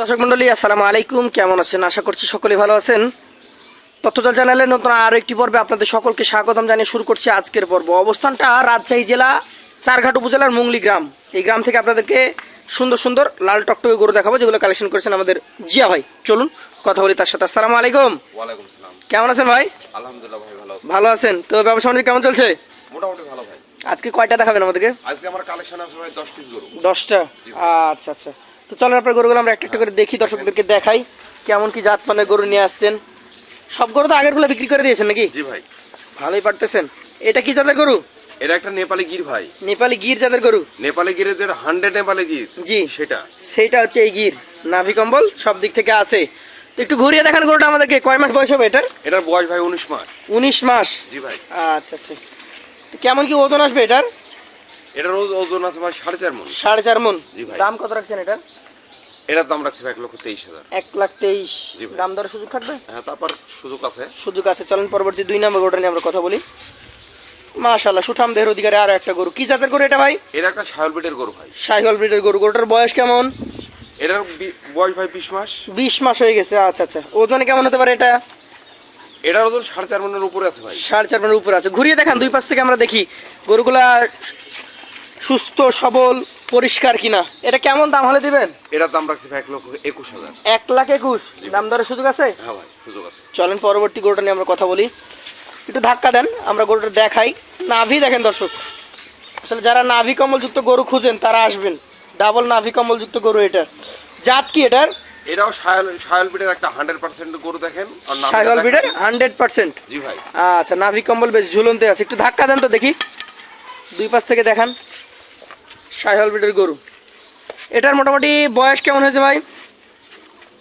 দর্শক মন্ডলী আসসালামু আলাইকুম। কেমন আছেন? আশা করছি সকলে ভালো আছেন। তথ্যজল চ্যানেলের নতুন আরও একটি পর্বে আপনাদের সকলকে স্বাগতম জানিয়ে শুরু করছি আজকের পর্ব। অবস্থানটা রাজশাহী জেলা চারঘাট উপজেলার মুংলি গ্রাম। এই গ্রাম থেকে আপনাদেরকে সুন্দর সুন্দর লাল টকটকে গরু দেখাবো যেগুলো কালেকশন করেছেন আমাদের জিয়া ভাই। চলুন কথা বলি তার সাথে। আসসালামু আলাইকুম। কেমন আছেন ভাই? আলহামদুলিল্লাহ ভাই ভালো আছি। ভালো আছেন। তো ব্যবসা বাণিজ্য কেমন চলছে? মোটামুটি ভালো ভাই। আজকে কয়টা দেখাবেন আমাদেরকে? আজকে আমার কালেকশন আছে ভাই দশ পিস গরু। দশটা? জি। আচ্ছা আচ্ছা। তো চলেন আপনার গরুগুলো আমরা একটা একটা করে দেখি দর্শকদেরকে দেখাই। কেমন কি জাত মানের গরু নিয়ে আসছেন। সব গরু তো আগেরগুলো বিক্রি করে দিয়েছেন নাকি? জি ভাই। ভালোই পারতেছেন। এটা কি জাতের গরু? এটা একটা নেপালি গির ভাই। নেপালি গির জাতের গরু? নেপালি গিরের যে হান্ড্রেড নেপালি গির জি। সেটা। সেইটা হচ্ছে এই গির। নাভি কম্বল সব দিক থেকে আছে। তো একটু ঘুরিয়ে দেখান গরুটা আমাদেরকে। কয় মাস বয়স হবে এটার? এটার বয়স ভাই উনিশ মাস। উনিশ মাস। জি ভাই। আচ্ছা আচ্ছা। তো কেমন কি ওজন আসবে এটার? এটার ওজ- ওজন আছে ভাই সাড়ে চার মন। সাড়ে চার মন? জি ভাই। দাম কত রাখছেন এটার এটার দাম রাখছি এক লক্ষ তেইশ হাজার। এক লাখ তেইশ। দাম দরের সুযোগ থাকবে? হ্যাঁ তারপর সুযোগ আছে। সুযোগ আছে চলেন পরবর্তী দুই নম্বর গরুটা নিয়ে আমরা কথা বলি। মাশাল্লাহ সুঠাম দেহের অধিকারে আরও একটা গরু। কি জাতের গরু এটা ভাই? এটা একটা সায়ল বিটের গরু ভাই। সাইহল ব্রিডের গরু। গরুটার বয়স কেমন? এটার বয়স ভাই বিশ মাস। বিশ মাস হয়ে গেছে আচ্ছা আচ্ছা। ওজনে কেমন হতে পারে এটা? এটার ওজন সাড়ে চার মনের উপরে আছে ভাই। সাড়ে চার মানের উপরে আছে। ঘুরিয়ে দেখান দুই পাশ থেকে আমরা দেখি। গরুগুলা সুস্থ সবল পরিষ্কার কিনা। এটা কেমন দাম হলে দিবেন? এটার দাম রাখছি ভাই এক লক্ষ একুশ হাজার। এক লাখ একুশ। দাম দরের সুযোগ আছে? হ্যাঁ ভাই সুযোগ আছে। চলেন পরবর্তী গরুটা নিয়ে আমরা কথা বলি। একটু ধাক্কা দেন আমরা গরুটা দেখাই। নাভি দেখেন দর্শক। আসলে যারা নাভি কম্বলযুক্ত গরু খুঁজেন তারা আসবেন। ডাবল নাভি কম্বলযুক্ত গরু এটা। জাত কি এটার? এটাও সায়ল সায়ল বিটের একটা হান্ড্রেড পার্সেন্ট গরু দেখেন। আর। ব্রিডের হান্ড্রেড পার্সেন্ট জি ভাই। আচ্ছা নাভি কম্বল বেশ ঝুলন্তে আছে। একটু ধাক্কা দেন তো দেখি। দুই পাশ থেকে দেখান। সাইহল ব্রিডের গরু। এটার মোটামুটি বয়স কেমন হয়েছে ভাই?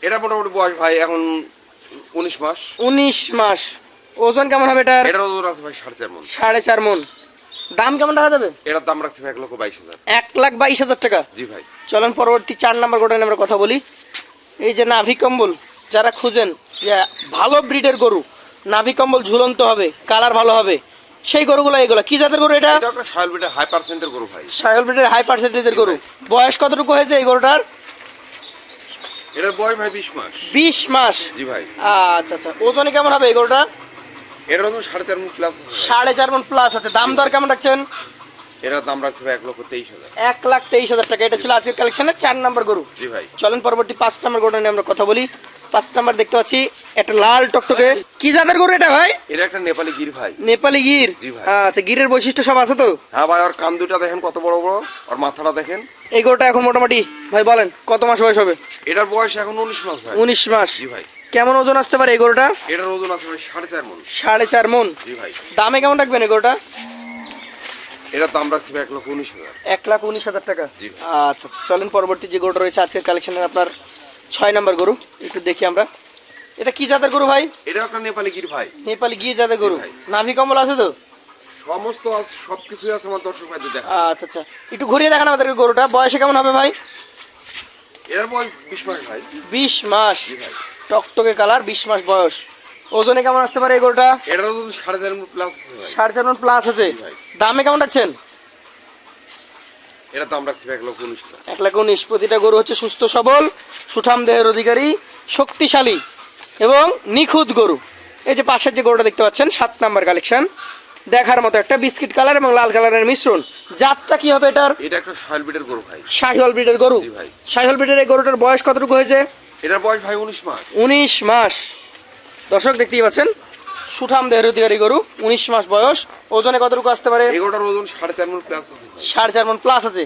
এটা মোটামুটি বয়স ভাই এখন উনিশ মাস। উনিশ মাস। ওজন কেমন হবে এটার? এটার ওজন আছে ভাই সাড়ে চার মন। সাড়ে চার মন। দাম কেমন টাকা যাবে? এটার দাম রাখছি ভাই এক লক্ষ বাইশ হাজার। এক লাখ বাইশ হাজার টাকা? জি ভাই। চলেন পরবর্তী চার নাম্বার গোটা আমরা কথা বলি। এই যে নাভি কম্বল যারা খুঁজেন যে ভালো ব্রিডের গরু নাভি কম্বল ঝুলন্ত হবে কালার ভালো হবে সেই গরুগুলো এগুলো। কি জাতের গরু এটা? সায়ল বিটের হাই পার্সেন্টের গরু ভাই। সাহেল ব্রিডের হাই পার্সেন্টেজের গরু। বয়স কতটুকু হয়েছে এই গরুটার? এটার বয়স ভাই বিশ মাস। বিশ মাস? জি ভাই। আচ্ছা আচ্ছা। ওজনে কেমন হবে এই গরুটা? এটার ওজন সাড়ে চার মন প্লাস আছে। ভাই। সাড়ে চার মন প্লাস আছে। দাম দর কেমন রাখছেন? এটার দাম রাখছি ভাই এক লক্ষ তেইশ হাজার। এক লাখ তেইশ হাজার টাকা। এটা ছিল আজকের কালেকশনের চার নাম্বার গরু। জি ভাই। চলেন পরবর্তী পাঁচ নাম্বার গরুটা নিয়ে আমরা কথা বলি। পাঁচ নাম্বার দেখতে পাচ্ছি একটা লাল টকটকে। কি জাতের গরু এটা ভাই? এটা একটা নেপালি গির ভাই। নেপালি গির? জি আচ্ছা গিরের বৈশিষ্ট্য সব আছে তো? হ্যাঁ ভাই ওর কান দুটা দেখেন কত বড় বড় ওর মাথাটা দেখেন। এই গরুটা এখন মোটামুটি ভাই বলেন কত মাস বয়স হবে? এটার বয়স এখন উনিশ মাস ভাই। উনিশ মাস। জি ভাই। কেমন ওজন আসতে পারে এই গরুটা? এটার ওজন আছে ভাই সাড়ে চার মন। সাড়ে চার মন। জি ভাই। দামে কেমন রাখবেন এই গরুটা? এটার দাম রাখছি এক লক্ষ উনিশ হাজার। এক লাখ উনিশ হাজার টাকা। আচ্ছা আচ্ছা, চলেন পরবর্তী যে গরুটা রয়েছে আজকের কালেকশনের আপনার ছয় নাম্বার গরু একটু দেখি আমরা। এটা কি জাতের গরু ভাই? এটা একটা নেপালি গির ভাই। নেপালি গির জাতের গরু। ভাই। নাভি কম্বল আছে তো? সমস্ত আছে সব আছে আমার দর্শক ভাইদের দেখা আচ্ছা আচ্ছা। একটু ঘুরিয়ে দেখান আমাদেরকে গরুটা। বয়সে কেমন হবে ভাই? এটার বয়স বিশ মাস ভাই। বিশ মাস। জি ভাই। টকটকে কালার বিশ মাস বয়স। ওজনে কেমন আসতে পারে এই গরুটা? এটার ওজন সাড়ে চার মন প্লাস আছে ভাই। সাড়ে চার মন প্লাস আছে। ভাই। দামে কেমন রাখছেন? এটার দাম রাখছি এক লক্ষ উনিশ এক লাখ উনিশ প্রতিটা গরু হচ্ছে সুস্থ সবল সুঠাম দেহের অধিকারী শক্তিশালী এবং নিখুঁত গরু। এই যে পাশের যে গরুটা দেখতে পাচ্ছেন সাত নাম্বার কালেকশন দেখার মতো একটা বিস্কিট কালার এবং লাল কালারের মিশ্রণ। জাতটা কি হবে এটার? এটা একটা সাইল বিটের গরু ভাই। শাহিওয়াল ব্রিডের গরু? ভাই। শাহিওয়াল ব্রিডের এই গরুটার বয়স কতটুকু হয়েছে? এটার বয়স ভাই উনিশ মাস। উনিশ মাস। দর্শক দেখতেই পাচ্ছেন সুঠাম দেহের অধিকারী গরু উনিশ মাস বয়স ওজনে কতটুকু আসতে পারে? এগারোটার ওজন সাড়ে চার মন প্লাস আছে সাড়ে চার মন প্লাস আছে।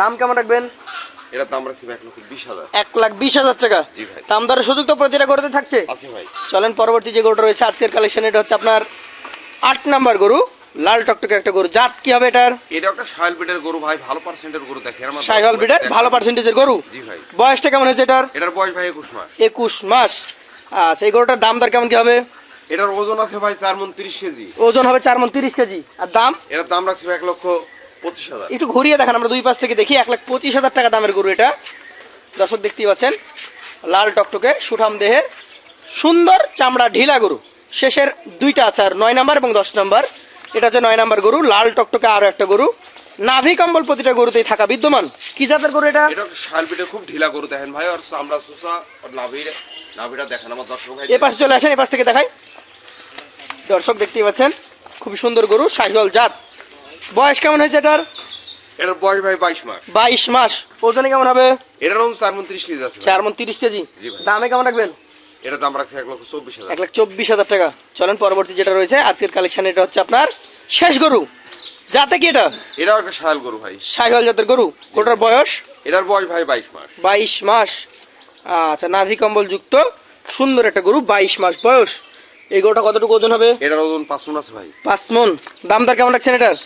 দাম কেমন রাখবেন? দাম রাখছি এক লক্ষ বিশ হাজার। এক লাখ বিশ হাজার টাকা। দাম দরের সুযোগ তো প্রতিটা গরুতে থাকছে। ভাই। চলেন পরবর্তী যে গরুটা রয়েছে আজকের কালেকশন এটা হচ্ছে আপনার আট নাম্বার গরু লাল টকটকে একটা গরু। জাত কি হবে এটার? এটা একটা সাইল বিটের গরু ভাই ভালো পার্সেন্টের গরু দেখে আমার সাইহল ব্রিডের ভালো পার্সেন্টেজের গরু? জি ভাই। বয়সটা কেমন হয়েছে এটার? এটার বয়স ভাই একুশ মাস। একুশ মাস। আচ্ছা এই গরুটার দাম দর কেমন কি হবে? এটার ওজন আছে ভাই চার মন তিরিশ কেজি। ওজন হবে চার মন তিরিশ কেজি। আর দাম? এটার দাম রাখছি এক লক্ষ পঁচিশ হাজার। একটু ঘুরিয়ে দেখান আমরা দুই পাশ থেকে দেখি এক লাখ পঁচিশ হাজার টাকা দামের গরু এটা। দর্শক দেখতেই পাচ্ছেন লাল টকটকে সুঠাম দেহের সুন্দর চামড়া ঢিলা গরু। শেষের দুইটা আছে আর নয় নাম্বার এবং দশ নাম্বার। এটা হচ্ছে নয় নাম্বার গরু লাল টকটকে আরও একটা গরু। নাভি কম্বল প্রতিটা গরুতেই থাকা বিদ্যমান। কি জাতের গরু এটা? এটা শালপিটে খুব ঢিলা গরু দেখেন ভাই আর চামড়া সুসা আর নাভির নাভিটা দেখেন আমার দর্শক ভাই। এ পাশে চলে আসেন এ পাশ থেকে দেখাই। দর্শক দেখতেই পাচ্ছেন খুবই সুন্দর গরু শাহিওয়াল জাত। বয়স কেমন হয়েছে এটার? এটার বয়স ভাই বাইশ মাস। বাইশ মাস। ওজনে কেমন হবে? এটার চার মন ত্রিশ কেজি আছে। চার মন তিরিশ কেজি? দামে কেমন রাখবেন? এটার দাম রাখছে এক লক্ষ চব্বিশ হাজার। এক লাখ চব্বিশ হাজার টাকা। চলেন পরবর্তী যেটা রয়েছে আজকের কালেকশন এটা হচ্ছে আপনার শেষ গরু। যাতে কি এটা? এটাও একটা গরু ভাই। শাহিওয়াল জাতের গরু। গরুটার বয়স? এটার বয়স ভাই বাইশ মাস। বাইশ মাস। আচ্ছা নাভি কম্বল যুক্ত সুন্দর একটা গরু বাইশ মাস বয়স। এই গরুটা কতটুকু ওজন হবে? এটার ওজন পাঁচ মন আছে ভাই। পাঁচ মন। দাম দর কেমন রাখছেন এটার?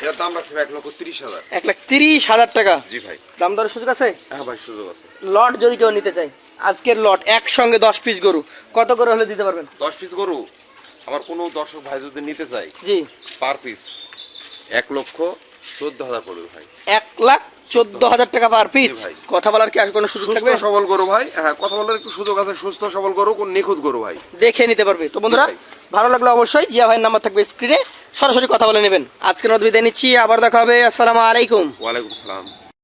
এটার দাম রাখছে এক লক্ষ তিরিশ হাজার। এক লাখ তিরিশ হাজার টাকা। জি ভাই। দাম দরের সুযোগ আছে? হ্যাঁ ভাই সুযোগ আছে। লট যদি কেউ নিতে চায় আজকের লট একসঙ্গে দশ পিস গরু। কত করে হলে দিতে পারবেন? দশ পিস গরু? আমার কোনো দর্শক ভাই যদি নিতে চাই জি। পার পিস এক লক্ষ চোদ্দ হাজার পড়বে ভাই। এক লাখ চোদ্দ হাজার টাকা পার পিস কথা বলার কি আর কোনো সুযোগ থাকবে? সবল গরু ভাই। হ্যাঁ কথা বলার একটু সুযোগ আছে। সুস্থ সবল গরু কোন নিখুঁত গরু ভাই? দেখে নিতে পারবে। তো বন্ধুরা। ভালো লাগল অবশ্যই জিয়া ভাইয়ের নাম্বার থাকবে স্ক্রিনে সরাসরি কথা বলে নেবেন। আজকের মতো বিদায় নিচ্ছি। আবার দেখা হবে। আসসালামু আলাইকুম। ওয়ালাইকুম সালাম।